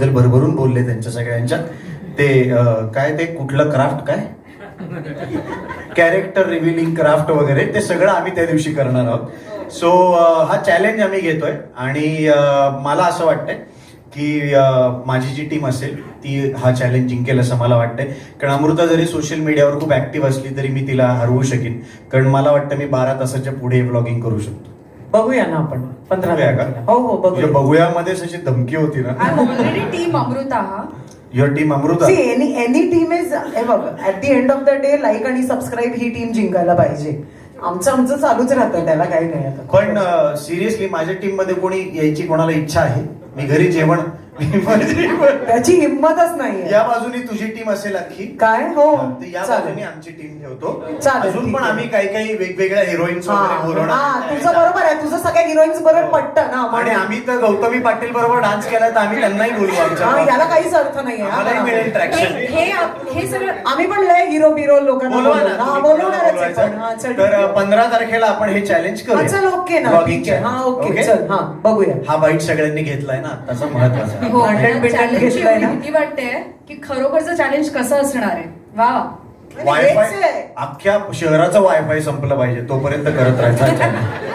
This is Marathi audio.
माझ्याबद्दल भरभरून बोलले त्यांच्या सगळ्यांच्यात. ते काय ते कुठलं क्राफ्ट काय? कॅरेक्टर रिव्हिलिंग क्राफ्ट वगैरे ते सगळं आम्ही त्या दिवशी करणार आहोत. सो हा चॅलेंज आम्ही घेतोय आणि मला असं वाटतंय की माझी जी टीम असेल ती हा चॅलेंज जिंकेल असं मला वाटतंय. कारण अमृता जरी सोशल मीडियावर खूप ऍक्टिव्ह असली तरी मी तिला हरवू शकेन. कारण मला वाटतं मी बारा तासाच्या पुढे ब्लॉगिंग करू शकतो. बघूया ना आपण. पंधरा बघूया का? तारखेला. हो हो तुझ्या बघूया बघूयामध्येच अशी धमकी होती ना. ऑलरेडी टीम अमृता हा your team Amrita see any any team is हे बघ at the end of the day like आणि सबस्क्राईब ही टीम जिंकायला पाहिजे. आमचं आमचं चालूच राहतं त्याला काही नाही आता. पण सिरियसली माझ्या टीममध्ये कोणी यायची कोणाला इच्छा आहे? मी घरी जेवण त्याची हिंमतच नाही या बाजूनी तुझी टीम असेल अख्खी काय? हो. तर या. बाजूनी आमची टीम ठेवतो. अजून पण. आम्ही काही काही वेगवेगळ्या हिरोईन्स हा. हा, तुझं बरोबर आहे. तुझं सगळ्या हिरोईन्स बरोबर पटतं ना आणि आम्ही तर गौतमी पाटील बरोबर डान्स केला तर आम्ही त्यांनाही बोलवू हा, याला आमच्या काहीच अर्थ हा, आम्हालाही मिळेल हे ट्रॅक्शन हे हे सगळं आम्ही पण लय हिरो बिरो लोकांना. हा, बोलवणारच. हा, चल, तर. पंधरा तारखेला आपण हे चॅलेंज हा, करू चल ओके ना हा ओके चल हा बघूया. हा बाईट सगळ्यांनी घेतलाय ना. त्याचा महत्त्वाचा. हो Content बिंटेंट चॅलेंजची घेतलंय एवढी ना? भीती वाटते की खरोखरचं चॅलेंज कसं असणार आहे वा आणि वायफाय आहे. अख्ख्या शहराचं वायफाय संपलं पाहिजे तोपर्यंत करत राहायचं